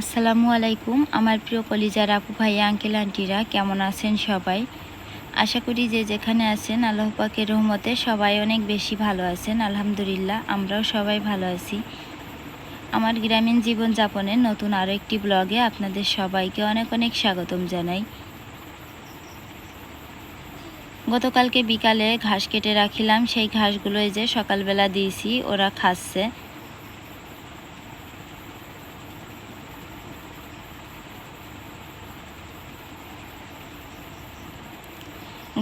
আসসালামু আলাইকুম, আমার প্রিয় কলিজার আপু ভাইয়া আঙ্কেল, আন্টিরা, কেমন আছেন সবাই? আশা করি যে যেখানে আছেন, আল্লাহ পাকের রহমতে সবাই অনেক বেশি ভালো আছেন, আলহামদুলিল্লাহ, আমরাও সবাই ভালো আছি। আমার গ্রামীণ জীবনযাপনের নতুন আরও একটি ব্লগে আপনাদের সবাইকে অনেক অনেক স্বাগতম জানাই। গতকালকে বিকালে ঘাস কেটে রাখিলাম, সেই ঘাসগুলো এই যে সকালবেলা দিয়েছি, ওরা খাচ্ছে।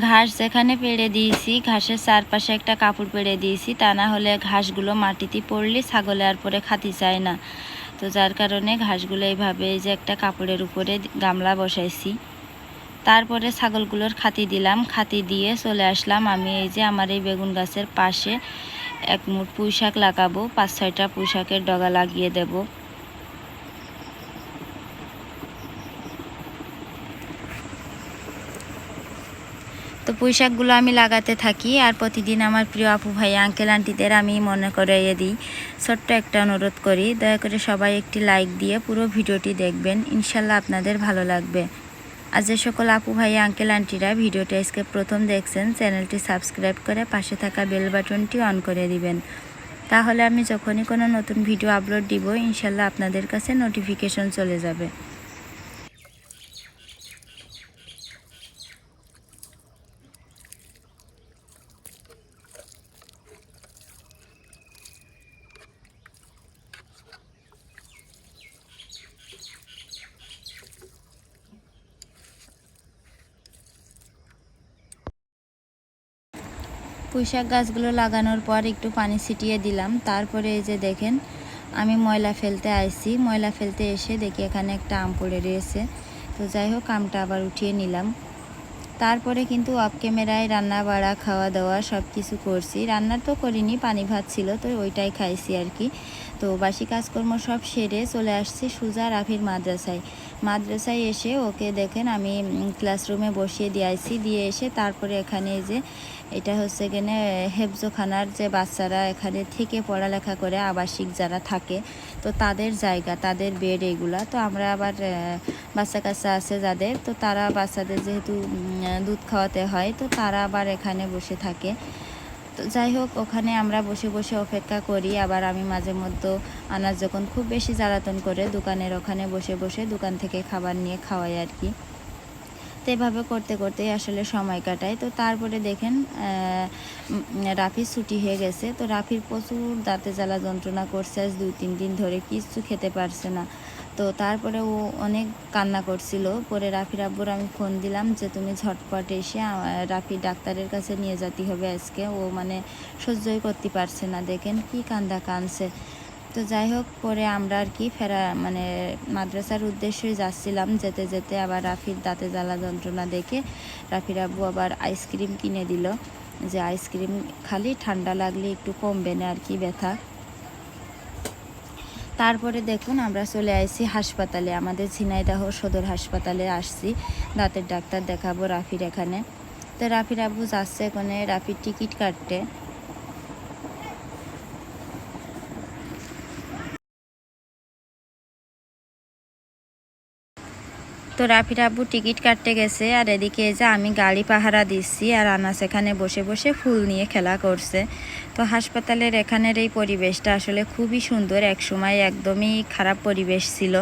ঘাস যেখানে পেড়ে দিয়েছি, ঘাসের চারপাশে একটা কাপড় পেড়ে দিয়েছি, তা না হলে ঘাসগুলো মাটিতে পড়লে ছাগলে আর পরে খাতি চায় না। তো যার কারণে ঘাসগুলো এইভাবে এই যে একটা কাপড়ের উপরে গামলা বসাইছি। তারপরে ছাগলগুলোর খাতি দিলাম, খাতি দিয়ে চলে আসলাম। আমি এই যে আমার এই বেগুন গাছের পাশে এক মুঠ পুঁই শাক লাগাবো, পাঁচ ছয়টা পুঁই শাকের ডগা লাগিয়ে দেবো। তো পুঁইশাকগুলো আমি লাগাতে থাকি আর প্রতিদিন আমার প্রিয় আপু ভাই আঙ্কেল আন্টিদের আমি মনে করাইয়ে দিই। ছোট্ট একটা অনুরোধ করি, দয়া করে সবাই একটি লাইক দিয়ে পুরো ভিডিওটি দেখবেন। ইনশাল্লাহ আপনাদের ভালো লাগবে। আর যে সকল আপু ভাই আঙ্কেল আন্টিরা ভিডিওটি আজকে প্রথম দেখছেন, চ্যানেলটি সাবস্ক্রাইব করে পাশে থাকা বেল বাটনটি অন করে দিবেন। তাহলে আমি যখনই কোনো নতুন ভিডিও আপলোড দিব, ইনশাল্লাহ আপনাদের কাছে নোটিফিকেশন চলে যাবে। পুঁইশাক গাছগুলো লাগানোর পর একটু পানি ছিটিয়ে দিলাম। তারপরে এই যে দেখেন, আমি ময়লা ফেলতে আইছি। ময়লা ফেলতে এসে দেখি এখানে একটা আম পড়ে রয়েছে। তো যাই হোক, আমটা আবার উঠিয়ে নিলাম। তারপরে কিন্তু অফ ক্যামেরায় রান্না বাড়া, খাওয়া দাওয়া সব কিছু করছি। রান্না তো করিনি, পানি ভাত ছিল, তো ওইটাই খাইছি আর কি। তো বাসি কাজকর্ম সব সেরে চলে আসছি সুজা রাফির মাদ্রাসায়। মাদ্রাসায় এসে ওকে দেখেন, আমি ক্লাসরুমে বসিয়ে দিয়ে আইছি দিয়ে এসে তারপরে এখানে যে, এটা হচ্ছে এখানে হেফজোখানার যে বাচ্চারা এখানে থেকে পড়ালেখা করে আবাসিক যারা থাকে, তো তাদের জায়গা, তাদের বেড এগুলা। তো আমরা আবার বাচ্চা কাচ্চা আছে যাদের, তো তারা বাচ্চাদের যেহেতু দুধ খাওয়াতে হয়, তো তারা আবার এখানে বসে থাকে। তো যাই হোক, ওখানে আমরা বসে বসে অপেক্ষা করি। আবার আমি মাঝে মধ্যে আনাজ যখন খুব বেশি জ্বালাতন করে, দোকানের ওখানে বসে বসে দোকান থেকে খাবার নিয়ে খাওয়াই আর কি। তো এভাবে করতে করতেই আসলে সময় কাটায় তো তারপরে দেখেন রাফি ছুটি হয়ে গেছে। তো রাফির প্রচুর দাঁতে জ্বালা যন্ত্রণা করছে। আজ দুই তিন দিন ধরে কিছু খেতে পারছে না। তো তারপরে ও অনেক কান্না করছিল। পরে রাফির আব্বুর আমি ফোন দিলাম যে, তুমি ঝটপট এসে রাফি ডাক্তারের কাছে নিয়ে যেতে হবে আজকে। ও মানে সহ্যই করতে পারছে না। দেখেন কি কান্দা কানছে। তো যাই হোক, পরে আমরা আর কি ফেরা মানে মাদ্রাসার উদ্দেশ্যে যাচ্ছিলাম যেতে যেতে। আবার রাফির দাঁতে জ্বালা যন্ত্রণা দেখে রাফির আব্বু আবার আইসক্রিম কিনে দিল। যে আইসক্রিম খালি ঠান্ডা লাগলে একটু কমবে না আর কি ব্যথা। তারপরে দেখুন, আমরা চলে আসছি হাসপাতালে, আমাদের ঝিনাইদাহ সদর হাসপাতালে আসছি। দাঁতের ডাক্তার দেখাবো রাফির এখানে। তো রাফির আব্বু যাচ্ছে এখানে, রাফির টিকিট কাটতে। রাফির আব্বু টিকিট কাটতে গেছে আর এদিকে যে আমি গাড়ি পাহারা দিচ্ছি আর আনাস এখানে বসে বসে ফুল নিয়ে খেলা করছে। তো হাসপাতালের এখানের এই পরিবেশটা আসলে খুবই সুন্দর। এক সময় একদমই খারাপ পরিবেশ ছিল।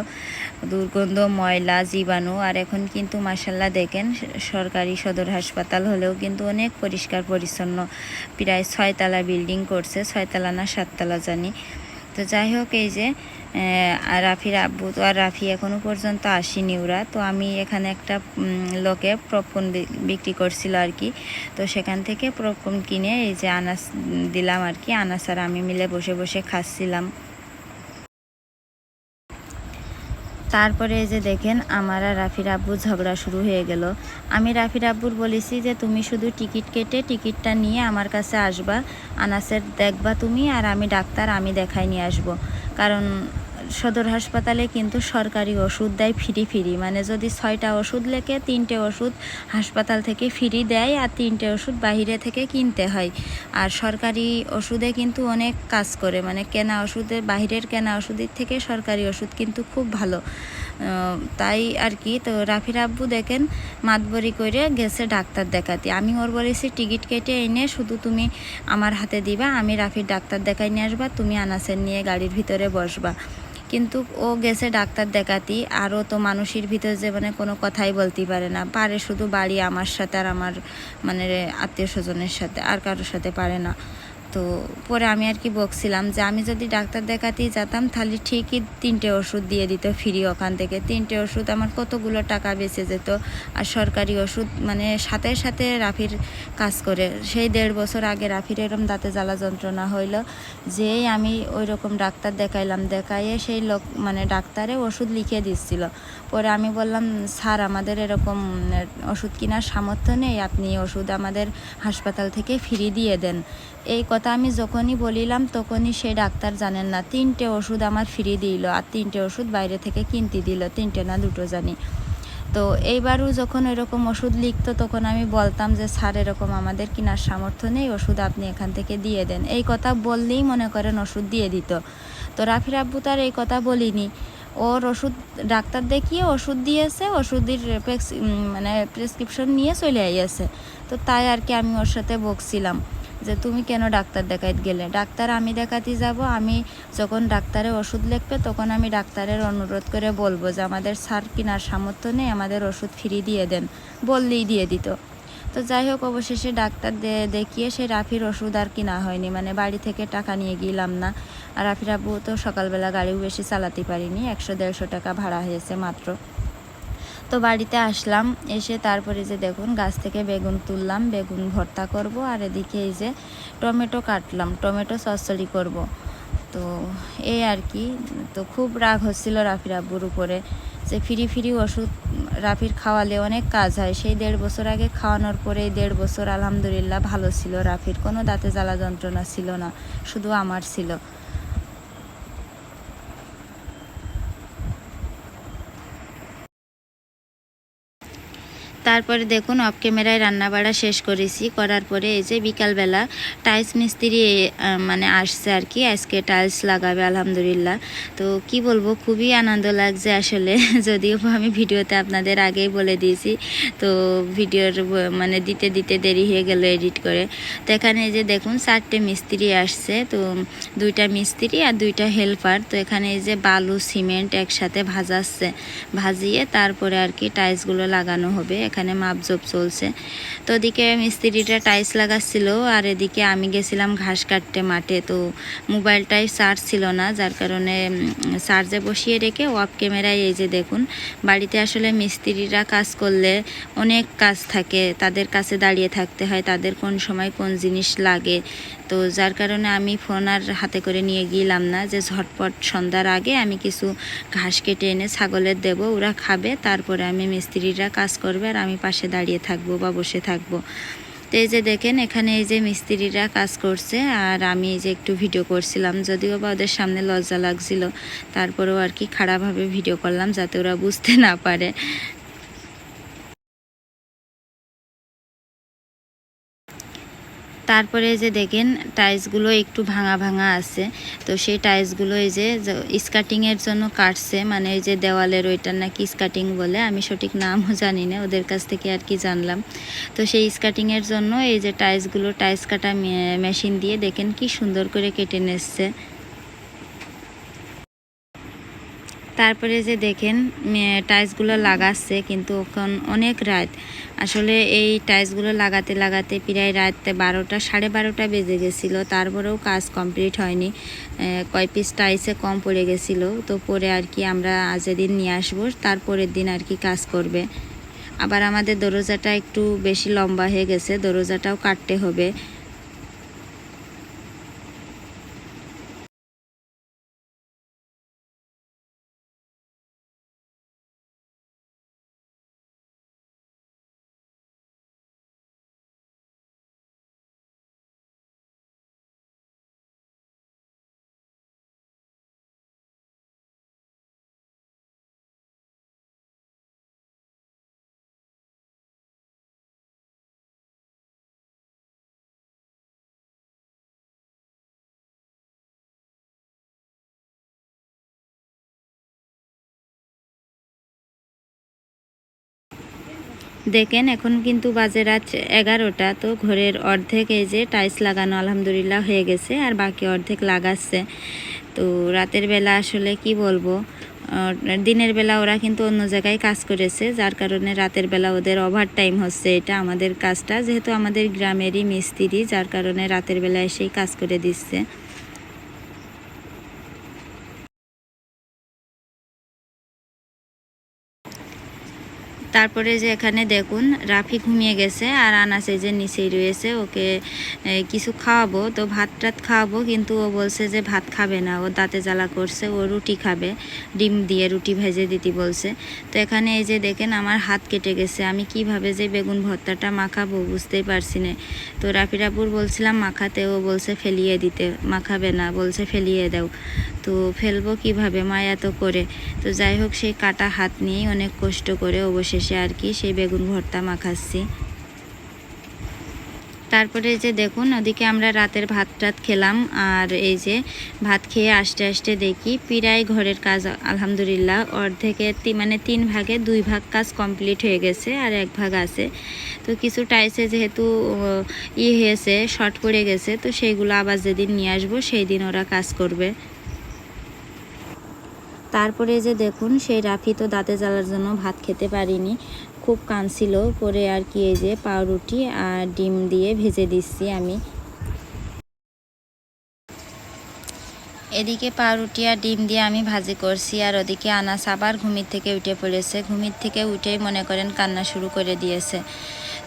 দুর্গন্ধ, ময়লা, জীবাণু আর এখন কিন্তু মাসাল্লাহ দেখেন সরকারি সদর হাসপাতাল হলেও কিন্তু অনেক পরিষ্কার পরিচ্ছন্ন। প্রায় ছয়তলা বিল্ডিং করছে, ছয়তলা না সাততলা জানি। তো যাই হোক, এই যে রাফির আব্বু তো আর রাফি এখনও পর্যন্ত আসেনি ওরা। তো আমি এখানে একটা লোকে প্রপন বিক্রি করছিল আর কি। তো সেখান থেকে প্রপন কিনে এই যে আনাস দিলাম আর কি। আনাস আর আমি মিলে বসে বসে খাচ্ছিলাম। তারপরে এই যে দেখেন, আমার আর রাফির আব্বুর ঝগড়া শুরু হয়ে গেল। আমি রাফির আব্বুর বলেছি যে, তুমি শুধু টিকিট কেটে টিকিটটা নিয়ে আমার কাছে আসবা। আনাসের দেখবা তুমি, আর আমি ডাক্তার, আমি দেখাই নিয়ে আসব। কারণ সদর হাসপাতালে কিন্তু সরকারি ওষুধ দেয় ফ্রি ফ্রি। মানে যদি ছয়টা ওষুধ লেখে, তিনটে ওষুধ হাসপাতাল থেকে ফ্রি দেয় আর তিনটে ওষুধ বাইরে থেকে কিনতে হয়। আর সরকারি ওষুধে কিন্তু অনেক কাজ করে। মানে কেনা ওষুধে, বাহিরের কেনা ওষুধের থেকে সরকারি ওষুধ কিন্তু খুব ভালো। তাই আর কি, তো রাফির আব্বু দেখেন, মাতবরি করে গেছে ডাক্তার দেখাতে। আমি ওর বলেছি, টিকিট কেটে এনে শুধু তুমি আমার হাতে দিবা, আমি রাফির ডাক্তার দেখাই নিয়ে আসবা, তুমি আনাসের নিয়ে গাড়ির ভিতরে বসবা। কিন্তু ও গেছে ডাক্তার দেখাতি আরও তো মানুষের ভিতরে যে মানে কোনো কথাই বলতে পারে না। পারে শুধু বাড়ি আমার সাথে আর আমার মানে আত্মীয় স্বজনের সাথে, আর কারোর সাথে পারে না। তো পরে আমি আর কি বকছিলাম যে আমি যদি ডাক্তার দেখাতেই যেতাম, তাহলে ঠিকই তিনটে ওষুধ দিয়ে দিত ফ্রি ওখান থেকে। তিনটে ওষুধ আমার কতগুলো টাকা বেঁচে যেত আর সরকারি ওষুধ মানে সাথে সাথে রাফির কাজ করে। সেই দেড় বছর আগে রাফির এরম দাঁতে জ্বালা যন্ত্রণা হইল, যেই আমি ওই রকম ডাক্তার দেখাইলাম, দেখাইয়ে সেই লোক মানে ডাক্তারে ওষুধ লিখে দিচ্ছিল। পরে আমি বললাম, স্যার, আমাদের এরকম ওষুধ কেনার সামর্থ্য নেই। আপনি ওষুধ আমাদের হাসপাতাল থেকে ফ্রি দিয়ে দেন। এই কথা আমি যখনই বলিলাম, তখনই সে ডাক্তার জানেন না। তিনটে ওষুধ আমার ফ্রি দিল আর তিনটে ওষুধ বাইরে থেকে কিনতে দিল, তিনটে না দুটো জানি। তো এইবারও যখন এরকম ওষুধ লিখতো, তখন আমি বলতাম যে, স্যার, এরকম আমাদের কেনার সামর্থ্য নেই, ওষুধ আপনি এখান থেকে দিয়ে দেন। এই কথা বললেই মনে করেন ওষুধ দিয়ে দিত। তো রাফির আব্বু তার এই কথা বলিনি। ওর ওষুধ, ডাক্তার দেখিয়ে ওষুধ দিয়েছে, ওষুধের মানে প্রেসক্রিপশন নিয়ে চলে আইয়াছে। তো তাই আর কি আমি ওর সাথে বকছিলাম। যে তুমি কেন ডাক্তার দেখাইতে গেলে? ডাক্তার আমি দেখাতে যাব, আমি যখন ডাক্তারে ওষুধ লিখবে তখন আমি ডাক্তারের অনুরোধ করে বলব যে আমাদের সার কেনার সামর্থ্য নেই, আমাদের ওষুধ ফ্রি দিয়ে দেন, বললেই দিয়ে দিত। তো যাই হোক, অবশেষে ডাক্তার দেখিয়ে সে রাফির ওষুধ আর কিনা হয়নি মানে বাড়ি থেকে টাকা নিয়ে গেলাম না। আর রাফির আব্বু তো সকালবেলা গাড়িও বেশি চালাতে পারিনি, একশো দেড়শো টাকা ভাড়া হয়েছে মাত্র। তো বাড়িতে আসলাম। এসে তারপরে যে দেখুন, গাছ থেকে বেগুন তুললাম, বেগুন ভর্তা করব আর এদিকে এই যে টমেটো কাটলাম, টমেটো চচ্চড়ি করব। তো এই আর কি, তো খুব রাগ হচ্ছিল রাফির আব্বুর উপরে। যে ফিরি ফিরি ওষুধ রাফির খাওয়ালে অনেক কাজ হয়। সেই দেড় বছর আগে খাওয়ানোর পরে দেড় বছর আলহামদুলিল্লাহ ভালো ছিল রাফির। কোনো দাঁতে জ্বালা যন্ত্রণা ছিল না, শুধু আমার ছিল। তারপরে দেখুন অফ ক্যামেরায় রান্নাবাড়া শেষ করেছি। করার পরে এই যে বিকালবেলা টাইলস মিস্ত্রি মানে আসছে আর কি, আজকে টাইলস লাগাবে, আলহামদুলিল্লাহ। তো কি বলব, খুবই আনন্দ লাগছে আসলে। যদিও আমি ভিডিওতে আপনাদের আগেই বলে দিয়েছি, তো ভিডিওর মানে দিতে দিতে দেরি হয়ে গেল এডিট করে। তো এখানে এই যে দেখুন, চারটে মিস্ত্রি আসছে, তো দুইটা মিস্ত্রি আর দুইটা হেল্পার তো এখানে এই যে বালু, সিমেন্ট একসাথে ভাজাচ্ছে, ভাজিয়ে তারপরে আর কি টাইলসগুলো লাগানো হবে। এখানে মাপজোপ চলছে। তো ওদিকে মিস্ত্রিটা টাইলস লাগাচ্ছিল, আর এদিকে আমি গেছিলাম ঘাস কাটতে মাঠে। তো মোবাইলটাই চার্জ ছিল না, যার কারণে চার্জে বসিয়ে রেখে অফ ক্যামেরায় এই যে দেখুন, বাড়িতে আসলে মিস্ত্রিরা কাজ করলে অনেক কাজ থাকে। তাদের কাছে দাঁড়িয়ে থাকতে হয়, তাদের কোন সময় কোন জিনিস লাগে। তো যার কারণে আমি ফোন আর হাতে করে নিয়ে গেলাম না যে ঝটপট সন্ধ্যার আগে আমি কিছু ঘাস কেটে এনে ছাগলের দেব, ওরা খাবে, তারপরে আমি মিস্ত্রিরা কাজ করবে আর আমি পাশে দাঁড়িয়ে থাকব বা বসে থাকব। তো এই যে দেখেন, এখানে এই যে মিস্ত্রিরা কাজ করছে, আর আমি এই যে একটু ভিডিও করছিলাম, যদিও বা ওদের সামনে লজ্জা লাগছিল। তারপরেও আর কি খারাপভাবে ভিডিও করলাম, যাতে ওরা বুঝতে না পারে। তারপরে এই যে দেখেন, টাইলসগুলো একটু ভাঙা ভাঙা আছে। তো সেই টাইলসগুলো এই যে স্কাটিংয়ের জন্য কাটছে মানে এই যে দেওয়ালের ওইটার নাকি স্কাটিং বলে, আমি সঠিক নামও জানি না, ওদের কাছ থেকে আর কি জানলাম। তো সেই স্কাটিংয়ের জন্য এই যে টাইলসগুলো, টাইলস কাটা মেশিন দিয়ে দেখেন কি সুন্দর করে কেটে নিচ্ছে। তারপরে যে দেখেন টাইলসগুলো লাগাচ্ছে কিন্তু এখন অনেক রাত। আসলে এই টাইলসগুলো লাগাতে লাগাতে প্রায় রাত বারোটা, সাড়ে বারোটা বেজে গেছিল। তারপরেও কাজ কমপ্লিট হয়নি। কয় পিস টাইলসে কম পড়ে গেছিল। তো পরে আর কি আমরা আজ দিন নিয়ে আসব, তারপরের দিন আর কি কাজ করবে। আবার আমাদের দরজাটা একটু বেশি লম্বা হয়ে গেছে, দরজাটাও কাটতে হবে। দেখেন, এখন কিন্তু বাজে রাত এগারোটা, তো ঘরের অর্ধেক এই যে টাইলস লাগানো আলহামদুলিল্লাহ হয়ে গেছে আর বাকি অর্ধেক লাগাচ্ছে। তো রাতের বেলা আসলে কি বলব দিনের বেলা ওরা কিন্তু অন্য জায়গায় কাজ করেছে, যার কারণে রাতের বেলা ওদের ওভার টাইম হচ্ছে। এটা আমাদের কাজটা, যেহেতু আমাদের গ্রামেরই মিস্ত্রি, যার কারণে রাতের বেলা এসেই কাজ করে দিচ্ছে। তারপরে যে এখানে দেখুন রাফি ঘুমিয়ে গেছে আর আনাস এই যে নিচেই রয়েছে, ওকে কিছু খাওয়াবো। তো ভাত টাত খাওয়াবো, কিন্তু ও বলছে যে ভাত খাবে না, ও দাঁতে জ্বালা করছে, ও রুটি খাবে, ডিম দিয়ে রুটি ভেজে দিতে বলছে। তো এখানে এই যে দেখেন, আমার হাত কেটে গেছে, আমি কীভাবে যে বেগুন ভর্তাটা মাখাবো বুঝতেই পারছি না। তো রাফি রাপুর বলছিলাম মাখাতে, ও বলছে ফেলিয়ে দিতে, মাখাবে না, বলছে ফেলিয়ে দাও। তো ফেলব কীভাবে, মায়া তো করে। তো যাই হোক, সেই কাটা হাত নিয়েই অনেক কষ্ট করে অবশেষে আর কি সেই বেগুন ভর্তা মাখাচ্ছি। তারপরে যে দেখুন, ওদিকে আমরা রাতের ভাত টাত খেলাম, আর এই যে ভাত খেয়ে আসতে আসতে দেখি প্রায় ঘরের কাজ, আলহামদুলিল্লাহ, অর্ধেকে মানে তিন ভাগে দুই ভাগ কাজ কমপ্লিট হয়ে গেছে আর এক ভাগ আছে। তো কিছু টাইসে যেহেতু ই হয়েছে, শর্ট পড়ে গেছে, তো সেইগুলো আবার যেদিন নিয়ে আসব, সেই দিন ওরা কাজ করবে। তারপরে যে দেখুন, সেই রাফি তো দাঁতে জ্বালার জন্য ভাত খেতে পারিনি। খুব কাঁদছিল পরে আর কি এই যে পাউরুটি আর ডিম দিয়ে ভেজে দিচ্ছি আমি। এদিকে পাউরুটি আর ডিম দিয়ে আমি ভাজি করছি, আর ওদিকে আনাস আবার ঘুমির থেকে উঠে পড়েছে। ঘুমির থেকে উঠেই মনে করেন কান্না শুরু করে দিয়েছে।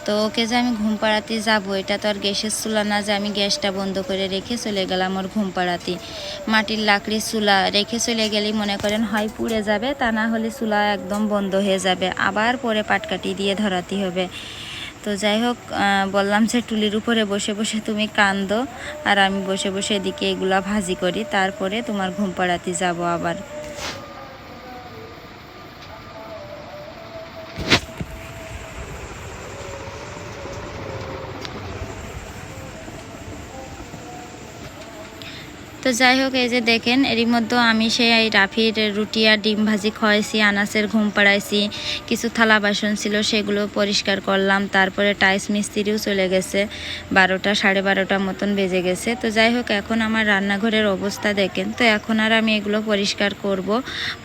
তো ওকে যে আমি ঘুম পাড়াতে যাব, এটা তো আর গ্যাসের চুলা না যে আমি গ্যাসটা বন্ধ করে রেখে চলে গেলাম ওর ঘুম পাড়াতে। মাটির লাকড়ির চুলা রেখে চলে গেলেই মনে করেন হয় পুড়ে যাবে, তা না হলে চুলা একদম বন্ধ হয়ে যাবে, আবার পরে পাটকাটি দিয়ে ধরাতে হবে। তো যাই হোক বললাম যে টুলির উপরে বসে বসে তুমি কান্দো, আর আমি বসে বসে এদিকে এগুলা ভাজি করি, তারপরে তোমার ঘুম পাড়াতে যাব আবার। তো যাই হোক, এই যে দেখেন, এরই মধ্যে আমি সেই রাফির রুটি আর ডিম ভাজি খাওয়াইছি, আনাসের ঘুম পাড়াইছি, কিছু থালা বাসন ছিল সেগুলো পরিষ্কার করলাম, তারপরে টাইস মিস্ত্রিও চলে গেছে, বারোটা সাড়ে বারোটা মতন বেজে গেছে। তো যাই হোক, এখন আমার রান্নাঘরের অবস্থা দেখেন, তো এখন আর আমি এগুলো পরিষ্কার করব,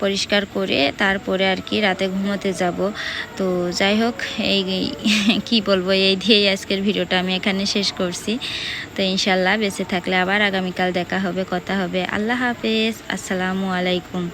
পরিষ্কার করে তারপরে আর কি রাতে ঘুমোতে যাব। তো যাই হোক এই, কি বলব, এই দিয়েই আজকের ভিডিওটা আমি এখানে শেষ করছি। তো ইনশাল্লাহ বেঁচে থাকলে আবার আগামীকাল দেখা হবে কথা হবে। আল্লাহ হাফেজ। আসসালামু আলাইকুম।